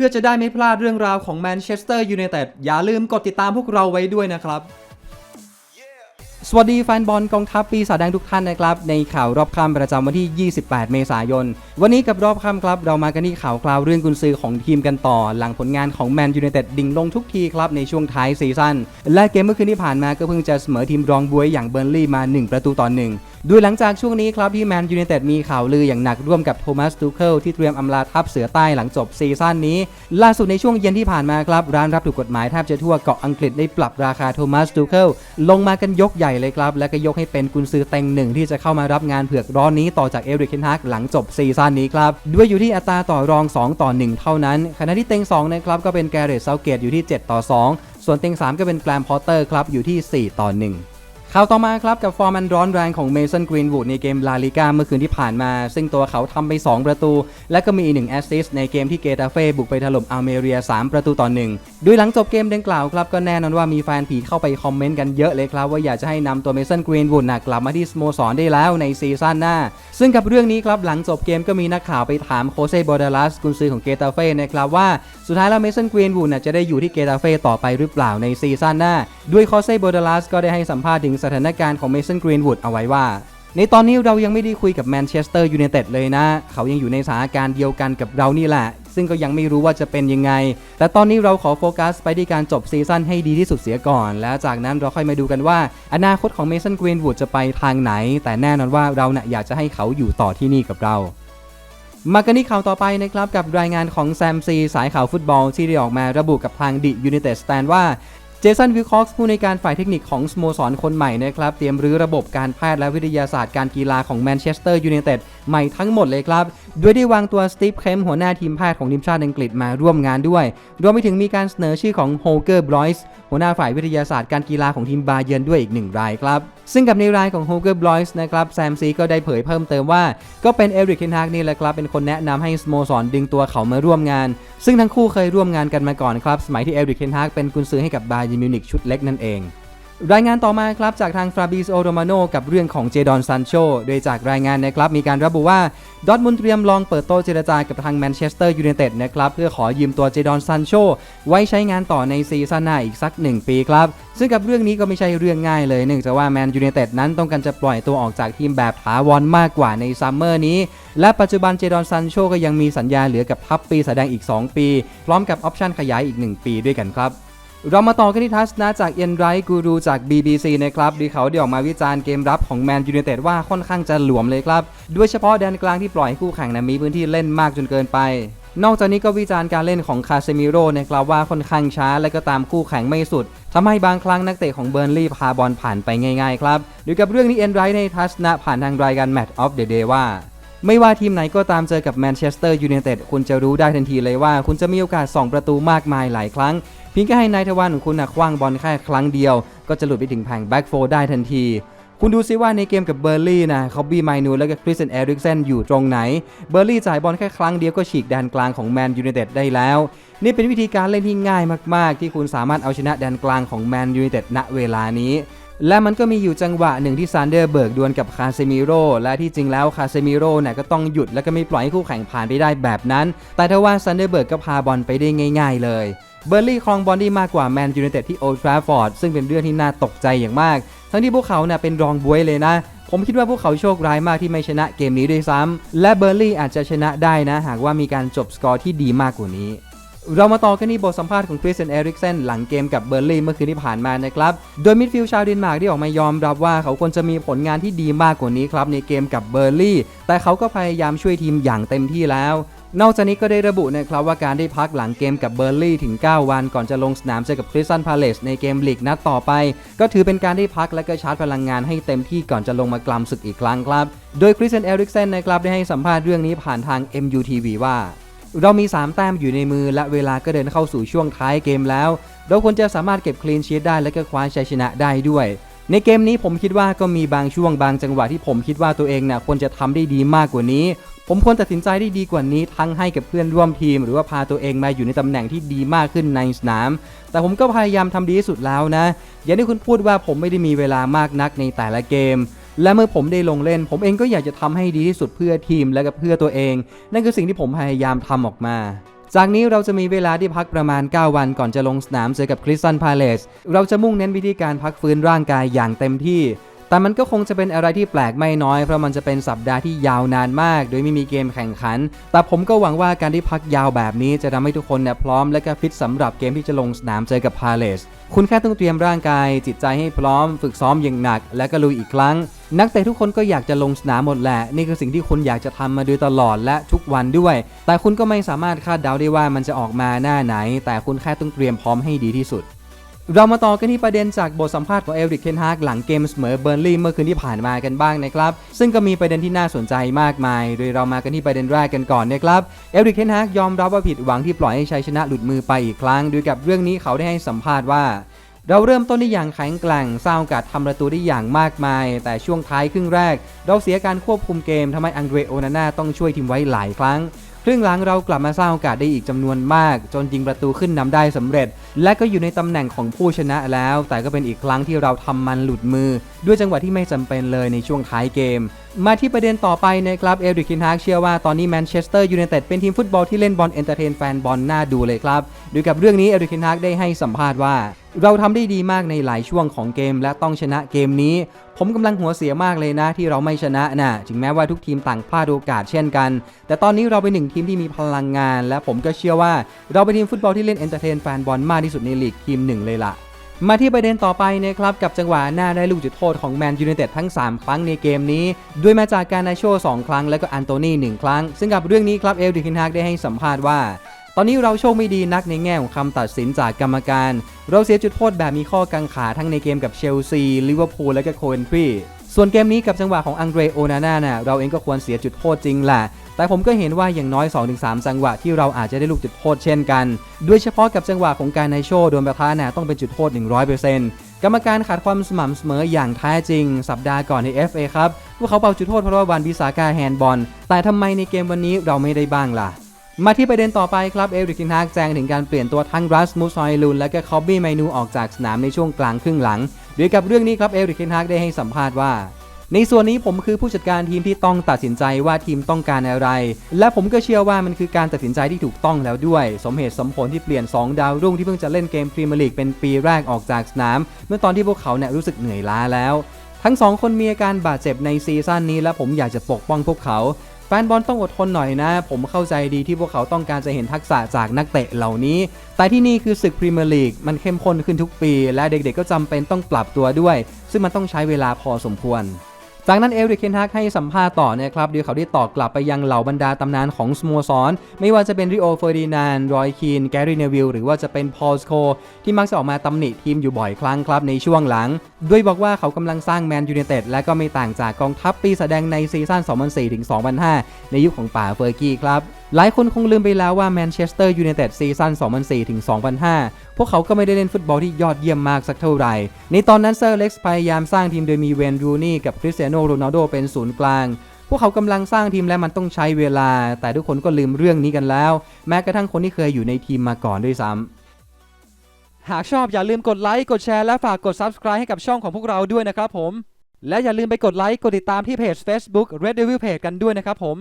พื่อจะได้ไม่พลาดเรื่องราวของแมนเชสเตอร์ยูไนเต็ดอย่าลืมกดติดตามพวกเราไว้ด้วยนะครับ สวัสดีแฟนบอลกองทัพปีศาจแดงทุกท่านนะครับ ในข่าวรอบค่ำประจำวันที่ 28 เมษายน วันนี้กับรอบค่ำครับเรามากันที่ข่าวคราวเรื่องกุนซือของทีมกันต่อ หลังผลงานของแมนยูไนเต็ดดิ่งลงทุกทีครับในช่วงท้ายซีซั่นและเกมเมื่อคืนที่ผ่านมาก็เพิ่งจะเสมอทีมรองบวยอย่างเบอร์นลี่มา 1 ประตูต่อหนึ่ง ดยหลังจากช่วงนี้ครับที่แมนยูไนเต็ดมีข่าวลืออย่างหนักร่วมกับโทมัสตูเคิลที่เตรียมอำลาทัพเสือใต้หลังจบซีซั่นนี้ ล่าสุดในช่วงเย็นที่ผ่านมาครับ ร้านรับถูกกฎหมายแทบจะทั่วเกาะอังกฤษได้ปรับราคาโทมัสตูเคิลลงมากันยกใหญ่เลยครับ และก็ยกให้เป็นกุนซือเต็งหนึ่งที่จะเข้ามารับงานเผือกร้อนนี้ต่อจากเอริกเคนฮักหลังจบซีซั่นนี้ครับด้วยอยู่ที่อัตราต่อรอง 2 ต่อ 1 เท่านั้นขณะที่เต็ง2นะครับก็เป็นแกเรตเซาเกตอยู่ที่ 7 ต่อ 2 ส่วนเต็ง 3 ก็เป็นแกรมพอตเตอร์ครับอยู่ที่ 4 ต่อ 1 ข่าวต่อมาครับกับฟอร์มอันร้อนแรงของเมสันกรีนวูดในเกมลาลิก้าเมื่อคืนที่ผ่านมา ซึ่งตัวเขาทำไป 2 ประตู และก็มีอีกหนึ่งแอสซิสต์ในเกมที่เกตาเฟ่บุกไปถล่มอัลเมเรีย 3 ประตูต่อหนึ่งโดยหลังจบเกมดังกล่าวครับ ก็แน่นอนว่ามีแฟนผีเข้าไปคอมเมนต์กันเยอะเลยครับ ว่าอยากจะให้นำตัวเมสันกรีนวูดนะกลับมาที่สโมสรได้แล้วในซีซั่นหน้า ซึ่งกับเรื่องนี้ครับหลังจบเกมก็มีนักข่าวไปถามโคเซ่บอดาลัสกุนซือของเกตาเฟ่นะครับว่าสุดท้ายแล้วเมสันกรีนวูดจะได้อยู่ที่เกตาเฟ่ต่อไปหรือเปล่าในซีซั่นหน้า ด้วยโคเซบอดาลัสก็ได้ให้สัมภาษณ์ถึงสถานการณ์ของเมสันกรีนวูดเอาไว้ว่า ในตอนนี้เรายังไม่ได้คุยกับแมนเชสเตอร์ยูไนเต็ดเลยนะ เขายังอยู่ในสถานการณ์เดียวกันกับเรานี่แหละ ซึ่งก็ยังไม่รู้ว่าจะเป็นยังไง แต่ตอนนี้เราขอโฟกัสไปที่การจบซีซั่นให้ดีที่สุดเสียก่อน แล้วจากนั้นเราค่อยมาดูกันว่า อนาคตของเมสันกรีนวูดจะไปทางไหน แต่แน่นอนว่าเราเนะ่ยอยากจะให้เขาอยู่ต่อที่นี่กับเรามากันที่ข่าวต่อไปนะครับกับรายงานของแซมซีสายข่าวฟุตบอลที่ได้ออกมาระบุกับทางดิยู n นเต็ดสแตนว่า เจสันวิลคอกส์ผู้ในการฝ่ายเทคนิคของสโมสรคนใหม่นะครับ เตรียมรื้อระบบการแพทย์และวิทยาศาสตร์การกีฬาของแมนเชสเตอร์ยูไนเต็ด ใหม่ทั้งหมดเลยครับ โดยได้วางตัวสตีฟเคมหัวหน้าทีมแพทย์ของทีมชาติอังกฤษมาร่วมงานด้วย รวมไปถึงมีการเสนอชื่อของโฮเกอร์บรอยส์หัวหน้าฝ่ายวิทยาศาสตร์การกีฬาของทีมบาเยร์นด้วยอีกหนึ่งรายครับ ซึ่งกับในรายของโฮเกอร์บรอยส์นะครับแซมซีก็ได้เผยเพิ่มเติมว่า ก็เป็นเอริกเคนฮากนี่แหละครับเป็นคนแนะนำให้สโมสรดึงตัวเขามาร่วมงาน ซึ่งทั้งคู่เคยร่วมงานกันมาก่อนครับสมัยที่เอริกเคนฮากเป็นกุนซือให้กับบาเยร์นมิวนิกชุดเล็กนั่นเอง รายงานต่อมาครับจากทางฟราบิสโอโรมาโนกับเรื่องของเจดอนซันโชโดยจากรายงานนะครับมีการระบุว่าดอทมุนเตรียมลองเปิดโต๊ะเจรจากับทางแมนเชสเตอร์ยูไนเต็ดนะครับเพื่อขอยืมตัวเจดอนซันโชไว้ใช้งานต่อในซีซั่นหน้าอีกสัก 1 ปีครับ ซึ่งกับเรื่องนี้ก็ไม่ใช่เรื่องง่ายเลยเนื่องจากว่าแมนยูไนเต็ดนั้นต้องการจะปล่อยตัวออกจากทีมแบบถาวรมากกว่าในซัมเมอร์นี้ และปัจจุบันเจดอนซันโชก็ยังมีสัญญาเหลือกับทัพปีแสดงอีก 2 ปี พร้อมกับออปชั่นขยายอีก 1 ปีด้วยกันครับ เรามาต่อกันที่ทัศนะจากเอ็นไรกูรูจาก BBC นะครับดีเขาได้ออกมาวิจารณ์เกมรับของแมนยูไนเต็ดว่าค่อนข้างจะหลวมเลยครับโดยเฉพาะแดนกลางที่ปล่อยให้คู่แข่งนะมีพื้นที่เล่นมากจนเกินไป นอกจากนี้ก็วิจารณ์การเล่นของคาเซมิโร่นะครับว่าค่อนข้างช้าและก็ตามคู่แข่งไม่สุดทำให้บางครั้งนักเตะของเบิร์นลี่พาบอลผ่านไปง่ายๆครับโดยกับเรื่องนี้เอ็นไรในทัศนะผ่านทางรายการ Match of the Day ว่า ไม่ว่าทีมไหนก็ตามเจอกับแมนเชสเตอร์ยูไนเต็ดคุณจะรู้ได้ทันทีเลยว่า คุณจะมีโอกาส 2 ประตูมากมายหลายครั้ง เพียงแค่ให้นายทวารของคุณนะคว้างบอลแค่ครั้งเดียว ก็จะหลุดไปถึงแผงแบ็กโฟได้ทันทีคุณดูซิว่าในเกมกับเบอร์ลี่นะเขาบี้ไมนูและก็คริสเซนเอริกเซนอยู่ตรงไหน เบอร์ลี่จ่ายบอลแค่ครั้งเดียวก็ฉีกแดนกลางของแมนยูไนเต็ดได้แล้ว นี่เป็นวิธีการเล่นที่ง่ายมาก ๆ ที่คุณสามารถเอาชนะแดนกลางของแมนยูไนเต็ดณเวลานี้ และมันก็มีอยู่จังหวะหนึ่งที่ซานเดอร์เบิร์กดวลกับคาเซมิโร่และที่จริงแล้วคาเซมิโร่เนี่ยก็ต้องหยุดแล้วก็ไม่ปล่อยให้คู่แข่งผ่านไปได้แบบนั้น แต่ถ้าว่าซานเดอร์เบิร์กก็พาบอลไปได้ง่าย ๆ เลยเบอร์ลี่ครองบอลได้มากกว่าแมนยูไนเต็ดที่โอลด์ทราฟฟอร์ดซึ่งเป็นเรื่องที่น่าตกใจอย่างมาก ทั้งที่พวกเขาเนี่ยเป็นรองบวยเลยนะ ผมคิดว่าพวกเขาโชคร้ายมากที่ไม่ชนะเกมนี้ด้วยซ้ำและเบอร์ลี่อาจจะชนะได้นะ หากว่ามีการจบสกอร์ที่ดีมากกว่านี้ เรามาต่อกันที่บทสัมภาษณ์ของคริสเซนเอริกเซนหลังเกมกับเบอร์ลี่เมื่อคืนที่ผ่านมานะครับ โดยมิดฟิลด์ชาวเดนมาร์กได้ออกมายอมรับว่าเขาควรจะมีผลงานที่ดีมากกว่านี้ครับในเกมกับเบอร์ลี่ แต่เขาก็พยายามช่วยทีมอย่างเต็มที่แล้วนอกจากนี้ก็ได้ระบุนะครับว่าการได้พักหลังเกมกับเบอร์ลี่ถึง 9 วันก่อนจะลงสนามเจอกับคริสตันพาเลสในเกมลีกนัดต่อไป ก็ถือเป็นการได้พักและก็ชาร์จพลังงานให้เต็มที่ก่อนจะลงมากลำศึกอีกครั้งครับ โดยคริสเซนเอริกเซนนะครับได้ให้สัมภาษณ์เรื่องนี้ผ่านทาง MUTV ว่า เรามี 3 แต้มอยู่ในมือและเวลาก็เดินเข้าสู่ช่วงท้ายเกมแล้ว เราควรจะสามารถเก็บคลีนชีตได้และก็คว้าชัยชนะได้ด้วย ในเกมนี้ผมคิดว่าก็มีบางช่วงบางจังหวะที่ผมคิดว่าตัวเองเนี่ยควรจะทำได้ดีมากกว่านี้ ผมควรตัดสินใจได้ดีกว่านี้ ทั้งให้กับเพื่อนร่วมทีม หรือว่าพาตัวเองมาอยู่ในตำแหน่งที่ดีมากขึ้นในสนาม แต่ผมก็พยายามทำดีที่สุดแล้วนะ อย่างที่คุณพูดว่าผมไม่ได้มีเวลามากนักในแต่ละเกม และเมื่อผมได้ลงเล่น ผมเองก็อยากจะทำให้ดีที่สุดเพื่อทีมและก็เพื่อตัวเอง นั่นคือสิ่งที่ผมพยายามทำออกมาจากนี้เราจะมีเวลาที่พักประมาณ 9 วันก่อนจะลงสนามเจอกับคริสตันพาเลส เราจะมุ่งเน้นวิธีการพักฟื้นร่างกายอย่างเต็มที่ แต่มันก็คงจะเป็นอะไรที่แปลกไม่น้อย เพราะมันจะเป็นสัปดาห์ที่ยาวนานมาก โดยไม่มีเกมแข่งขัน แต่ผมก็หวังว่าการที่พักยาวแบบนี้จะทำให้ทุกคนเนี่ยพร้อมและก็ฟิตสำหรับเกมที่จะลงสนามเจอกับพาเลสคุณแค่ต้องเตรียมร่างกาย จิตใจให้พร้อม ฝึกซ้อมอย่างหนัก และก็ลุยอีกครั้ง นักเตะทุกคนก็อยากจะลงสนามหมดแหละ นี่คือสิ่งที่คุณอยากจะทำมาโดยตลอดและทุกวันด้วย แต่คุณก็ไม่สามารถคาดเดาได้ว่ามันจะออกมาหน้าไหน แต่คุณแค่ต้องเตรียมพร้อมให้ดีที่สุด เรามาต่อกันที่ประเด็นจากบทสัมภาษณ์ของเอริกเคนฮากหลังเกมเสมอเบอร์นลีย์เมื่อคืนที่ผ่านมากันบ้างนะครับ ซึ่งก็มีประเด็นที่น่าสนใจมากมาย โดยเรามากันที่ประเด็นแรกกันก่อนนะครับเอริกเคนฮากยอมรับว่าผิดหวังที่ปล่อยให้ชัยชนะหลุดมือไปอีกครั้งโดยกับเรื่องนี้เขาได้ให้สัมภาษณ์ว่าเราเริ่มต้นได้อย่างแข็งแกร่งสร้างโอกาสทำประตูได้อย่างมากมาย แต่ช่วงท้ายครึ่งแรก เราเสียการควบคุมเกมทำให้อังเดรโอนาน่าต้องช่วยทีมไว้หลายครั้ง รึ่งหลังเรากลับมาสร้างโอกาสได้อีกจำนวนมาก จนยิงประตูขึ้นนำได้สำเร็จ และก็อยู่ในตำแหน่งของผู้ชนะแล้ว แต่ก็เป็นอีกครั้งที่เราทำมันหลุดมือ ด้วยจังหวะที่ไม่จำเป็นเลยในช่วงท้ายเกม มาที่ประเด็นต่อไปนะครับเอริกคินฮากเชื่อว่าตอนนี้แมนเชสเตอร์ยูไนเต็ดเป็นทีมฟุตบอลที่เล่นบอลเอนเตอร์เทนแฟนบอลน่าดูเลยครับโดยกับเรื่องนี้เอริกคินฮากได้ให้สัมภาษณ์ว่า เราทำได้ดีมากในหลายช่วงของเกม และต้องชนะเกมนี้ ผมกำลังหัวเสียมากเลยนะที่เราไม่ชนะนะถึงแม้ว่าทุกทีมต่างพลาดโอกาสเช่นกัน แต่ตอนนี้เราเป็นหนึ่งทีมที่มีพลังงาน และผมก็เชื่อว่า เราเป็นทีมฟุตบอลที่เล่นเอนเตอร์เทนแฟนบอลมากที่สุดในลีกทีมหนึ่งเลยล่ะ มาที่ประเด็นต่อไปนะครับกับจังหวะหน้าได้ลูกจุดโทษของแมนยูไนเต็ดทั้ง 3 ครั้งในเกมนี้ ด้วยมาจากการนาโช2ครั้ง และก็อันโตนี1ครั้ง ซึ่งกับเรื่องนี้ครับเอลดิคินฮากได้ให้สัมภาษณ์ว่า ตอนนี้เราโชคไม่ดีนักในแง่ของคำตัดสินจากกรรมการ เราเสียจุดโทษแบบมีข้อกังขาทั้งในเกมกับเชลซีลิเวอร์พูลและก็โคเอนทรีส่วนเกมนี้กับจังหวะของอังเดรโอนาน่าน่ะเราเองก็ควรเสียจุดโทษจริงแหละ แต่ผมก็เห็นว่าอย่างน้อย 2-3 จังหวะที่เราอาจจะได้ลูกจุดโทษเช่นกันโดยเฉพาะกับจังหวะของการในโชว์โดนประทะน่ะต้องเป็นจุดโทษ 100%กรรมการขาดความสม่ำเสมออย่างแท้จริง สัปดาห์ก่อนใน FA ครับพวกเขาเป่าจุดโทษเพราะว่าวันบิซาก้าแฮนด์บอล แต่ทำไมในเกมวันนี้เราไม่ได้บ้างล่ะมาที่ประเด็นต่อไปครับเอริกทินฮากแจ้งถึงการเปลี่ยนตัวทั้งรัสมูสฮอยลุนและก็คอบบี้ไมนูออกจากสนามในช่วงกลางครึ่งหลัง โดยกับเรื่องนี้ครับเอริกทินฮากได้ให้สัมภาษณ์ว่า ในส่วนนี้ผมคือผู้จัดการทีมที่ต้องตัดสินใจว่าทีมต้องการอะไร และผมก็เชื่อว่ามันคือการตัดสินใจที่ถูกต้องแล้วด้วย สมเหตุสมผลที่เปลี่ยน 2 ดาวรุ่งที่เพิ่งจะเล่นเกมพรีเมียร์ลีกเป็นปีแรกออกจากสนาม เมื่อตอนที่พวกเขาเนี่ยรู้สึกเหนื่อยล้าแล้ว ทั้งสองคนมีอาการบาดเจ็บในซีซั่นนี้ และผมอยากจะปกป้องพวกเขาแฟนบอลต้องอดทนหน่อยนะ ผมเข้าใจดีที่พวกเขาต้องการจะเห็นทักษะจากนักเตะเหล่านี้ แต่ที่นี่คือศึกพรีเมียร์ลีก มันเข้มข้นขึ้นทุกปี และเด็กๆก็จำเป็นต้องปรับตัวด้วย ซึ่งมันต้องใช้เวลาพอสมควร จากนั้นเอริกเคนฮักให้สัมภาษณ์ต่อนะครับโดยเขาได้ตอบกลับไปยังเหล่าบรรดาตำนานของสโมสร ไม่ว่าจะเป็นริโอเฟอร์ดินานรอยคีน แกรี่เนวิลหรือว่าจะเป็นพอลสโคที่มักจะออกมาตำหนิทีมอยู่บ่อยครั้งครับในช่วงหลัง ด้วยบอกว่าเขากำลังสร้างแมนยูเนเต็ดและก็ไม่ต่างจากกองทัพปีแสดงในซีซั่น 2004-2005 ในยุคของป่าเฟอร์กี้ครับ หลายคนคงลืมไปแล้วว่าแมนเชสเตอร์ยูไนเต็ดซีซั่น 2004-2005 พวกเขาก็ไม่ได้เล่นฟุตบอลที่ยอดเยี่ยมมากสักเท่าไหร่ ในตอนนั้นเซอร์เล็กซ์พยายามสร้างทีมโดยมีเวนรูนี่กับคริสเตียโนโรนัลโดเป็นศูนย์กลาง พวกเขากำลังสร้างทีมและมันต้องใช้เวลา แต่ทุกคนก็ลืมเรื่องนี้กันแล้ว แม้กระทั่งคนที่เคยอยู่ในทีมมาก่อนด้วยซ้ำหากชอบอย่าลืมกดไลค์กดแชร์และฝากกด Subscribe ให้กับช่องของพวกเราด้วยนะครับผม และอย่าลืมไปกดไลค์กดติดตามที่เพจ Facebook Red Devil Page กันด้วยนะครับผม